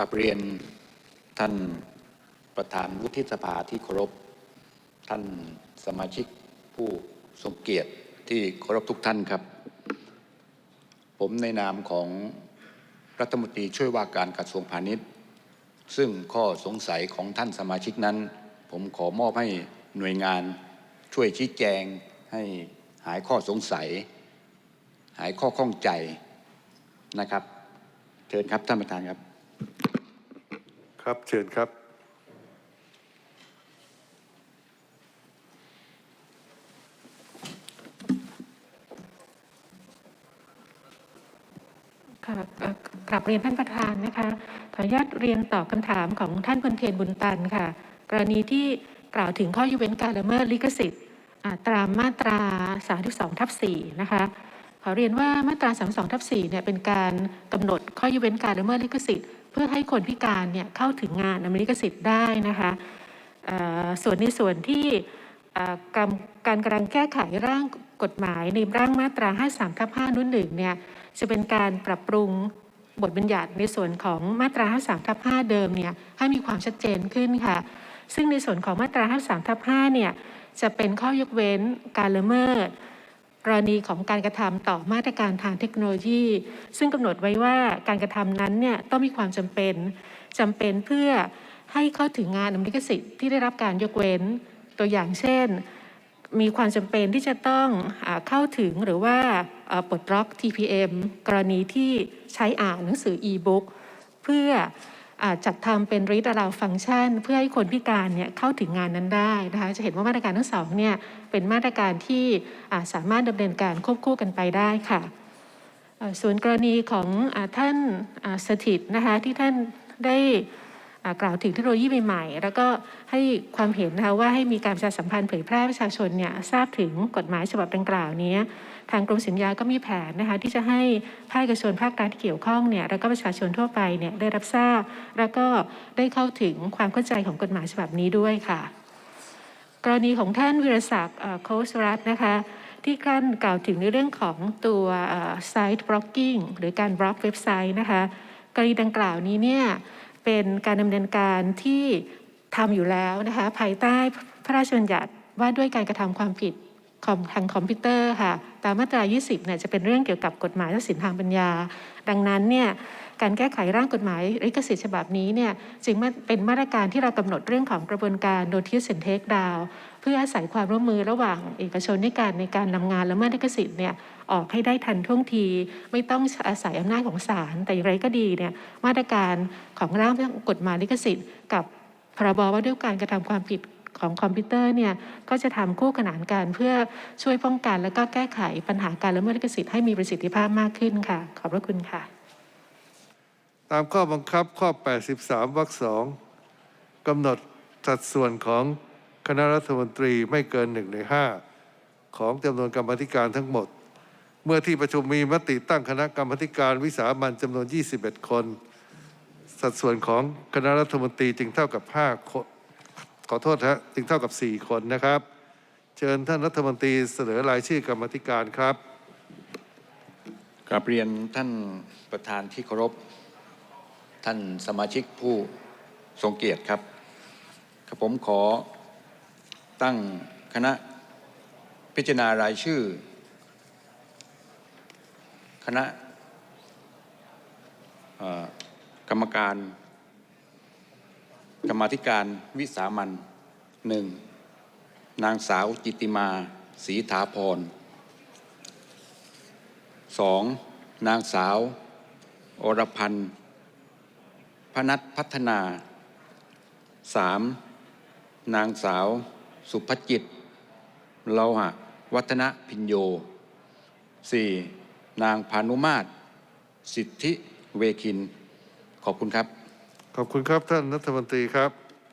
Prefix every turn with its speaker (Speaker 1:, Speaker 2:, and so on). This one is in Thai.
Speaker 1: กราบเรียนท่านประธานวุฒิสภาที่เคารพ ท่านสมาชิกผู้ทรงเกียรติที่เคารพทุกท่านครับ ผมในนามของรัฐมนตรีช่วยว่าการกระทรวงพาณิชย์ ซึ่งข้อสงสัยของท่านสมาชิกนั้น ผมขอมอบให้หน่วยงานช่วยชี้แจงให้หายข้อสงสัย หายข้อข้องใจนะครับ เชิญครับท่านประธานครับ
Speaker 2: ครับเชิญครับ
Speaker 3: ค่ะกลับเรียนท่านประธานนะคะ ขออนุญาตเรียนตอบคำถามของท่านพลเทียนบุญตันค่ะ กรณีที่กล่าวถึงข้อยกเว้นการละเมิดลิขสิทธิ์อ่าตามมาตรา 32ทับ4นะคะ ขอเรียนว่ามาตรา32ทับ4เนี่ยเป็นการกำหนดข้อยกเว้นการละเมิดลิขสิทธิ์ เพื่อให้คนพิการเนี่ยเข้าถึงงานอเมริกสิทธิ์ได้นะคะส่วนในส่วนที่การการกำลังแก้ไขร่างกฎหมายในร่างมาตรา 53ทับ5นุ่นหนึ่งเนี่ยจะเป็นการปรับปรุงบทบัญญัติในส่วนของมาตรา 53ทับ5เดิมเนี่ยให้มีความชัดเจนขึ้นค่ะ ซึ่งในส่วนของมาตรา 53ทับ5เนี่ยจะเป็นข้อยกเว้นการละเมิด กรณีของการกระทำต่อมาตรการทางเทคโนโลยี ซึ่งกำหนดไว้ว่าการกระทำนั้นเนี่ยต้องมีความจำเป็นจำเป็นเพื่อให้เข้าถึงงานอเมริกสิทธิ์ที่ได้รับการยกเว้นตัวอย่างเช่น มีความจำเป็นที่จะต้องอเข้าถึงหรือว่าปลดล็อก TPM กรณีที่ใช้อ่านหนังสือ e-book เพื่อ จัดทำเป็น read aloud function เพื่อให้คนพิการเนี่ยเข้าถึงงานนั้นได้นะคะจะเห็นว่ามาตรการทั้งสองเนี่ยเป็นมาตรการที่สามารถดำเนินการควบคู่กันไปได้ค่ะส่วนกรณีของอท่านสถิตนะคะที่ท่านได้ กล่าวถึงเทคโนโลยีใหม่ๆ แล้วก็ให้ความเห็นนะคะว่าให้มีการประชาสัมพันธ์เผยแพร่ประชาชนเนี่ยทราบถึงกฎหมายฉบับดังกล่าวนี้ ทางกรมสินยาก็มีแผนนะคะที่จะให้ภาคเอกชนภาครัฐที่เกี่ยวข้องเนี่ยแล้วก็ประชาชนทั่วไปเนี่ยได้รับทราบ แล้วก็ได้เข้าถึงความเข้าใจของกฎหมายฉบับนี้ด้วยค่ะ กรณีของท่านวิรศักดิ์โคสรัตน์นะคะที่ท่านกล่าวถึงในเรื่องของตัวไซต์บล็อกกิ้งหรือการบล็อกเว็บไซต์นะคะกรณีดังกล่าวนี้เนี่ย เป็นการดำเนินการที่ทำอยู่แล้วนะคะภายใต้พระราชบัญญัติว่าด้วยการกระทำความผิดคอมทางคอมพิวเตอร์ค่ะตามมาตรา 20เนี่ยจะเป็นเรื่องเกี่ยวกับกฎหมายทรัพย์สินทางปัญญา ดังนั้นเนี่ย การแก้ไขร่างกฎหมายลิขสิทธิ์ฉบับนี้เนี่ยจึงเป็นมาตรการที่เรากำหนดเรื่องของกระบวนการ notice and take down เพื่ออาศัยความร่วมมือระหว่างเอกชนในการในการนำงานละเมิดลิขสิทธิ์เนี่ยออกให้ได้ทันท่วงที ไม่ต้องอาศัยอำนาจของศาลแต่อย่างไรก็ดีเนี่ยมาตรการของร่างกฎหมายลิขสิทธิ์ กับพรบว่าด้วยการกระทำความผิดของคอมพิวเตอร์เนี่ยก็จะทำคู่ขนานกันเพื่อช่วยป้องกันและก็แก้ไขปัญหาการละเมิดลิขสิทธิ์ให้มีประสิทธิภาพมากขึ้นค่ะ ขอบพระคุณค่ะ
Speaker 2: ตามข้อบังคับข้อ 83 วรรคสองกำหนดสัดส่วนของคณะรัฐมนตรีไม่เกินหนึ่งในห้าของจำนวนกรรมธิการทั้งหมด เมื่อที่ประชุมมีมติตั้งคณะกรรมธิการวิสามันจำนวน 21 คน สัดส่วนของคณะรัฐมนตรีจึงเท่ากับ5คนขอโทษฮะจึงเท่ากับ 4 คนนะครับ เชิญท่านรัฐมนตรีเสนอรายชื่อกรรมธิการครับ
Speaker 1: กราบเรียนท่านประธานที่เคารพ ท่านสมาชิกผู้ทรงเกียรติครับกับผมขอตั้งคณะพิจารณารายชื่อ คณะกรรมการ กรรมธิการวิสามันหนึ่งนางสาวจิติมาศรีถาพรสองนางสาว อรพันธ์ นัทพัฒนาสามนางสาว สุภจิตเลาหะ วัฒนพิญโยสี่นางพานุมาตร สิทธิเวคิน ขอบคุณครับ
Speaker 2: ขอบคุณครับท่านรัฐมนตรีครับ